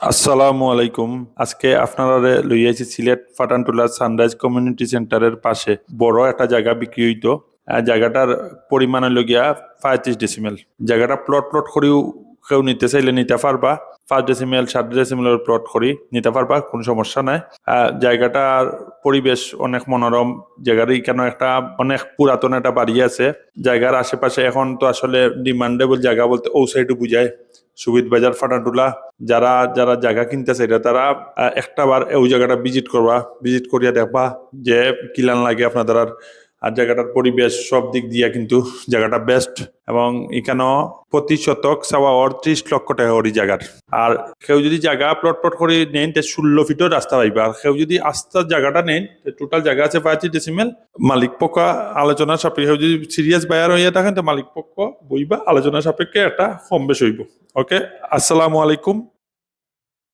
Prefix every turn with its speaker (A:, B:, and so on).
A: আসসালামু আলাইকুম। আজকে আপনারা লইয়াছি সিলেট ফাটানটুলা সানরাইজ কমিউনিটি সেন্টারের পাশে। বড় একটা জায়গা বিক্রি হইতো। জায়গাটার পরিমাণ হইল গিয়া পঁয়ত্রিশ ডেসিমেল জায়গাটা প্লট প্লট করেও কেউ নিতে চাইলে নিতে পারবা। পাঁচ ডেসিমেল সাত ডেসিমেলের প্লট করি, নিতে পারবা, কোনো সমস্যা নাই। জায়গাটার পরিবেশ অনেক মনোরম। জায়গার এখানে একটা অনেক পুরাতন একটা বাড়ি আছে। জায়গার আশেপাশে এখন তো আসলে ডিমান্ডেবল জায়গা বলতে ও সাইডও বুঝায়। সুবিদ বাজার ফাটাটুলা যারা যারা জায়গা কিনতেছে, এটা তারা একটা বার ওই জায়গাটা ভিজিট করবা ভিজিট করিয়া দেখবা যে কিলান লাগে আপনাদের আর আর জায়গাটার পরিবেশ সব দিক দিয়ে কিন্তু জায়গাটা বেস্ট এবং এখানেও প্রতি শতক চাওয়া অড়ত্রিশ লক্ষ টাকা ওই জায়গার। আর কেউ যদি জায়গা প্লট প্লট করে নেন, তে ষোলো ফিটও রাস্তা পাইবা। আর কেউ যদি আস্তার জায়গাটা নেন টোটাল জায়গা আছে পঁয়ত্রিশ ডেসিমেল মালিক পক্ষ আলোচনা সাপেক্ষে, কেউ যদি সিরিয়াস বায়ার হইয়া থাকেন, তো মালিক পক্ষ বইবা আলোচনা সাপেক্ষে একটা কম বেশ হইব। ওকে আসসালামু আলাইকুম।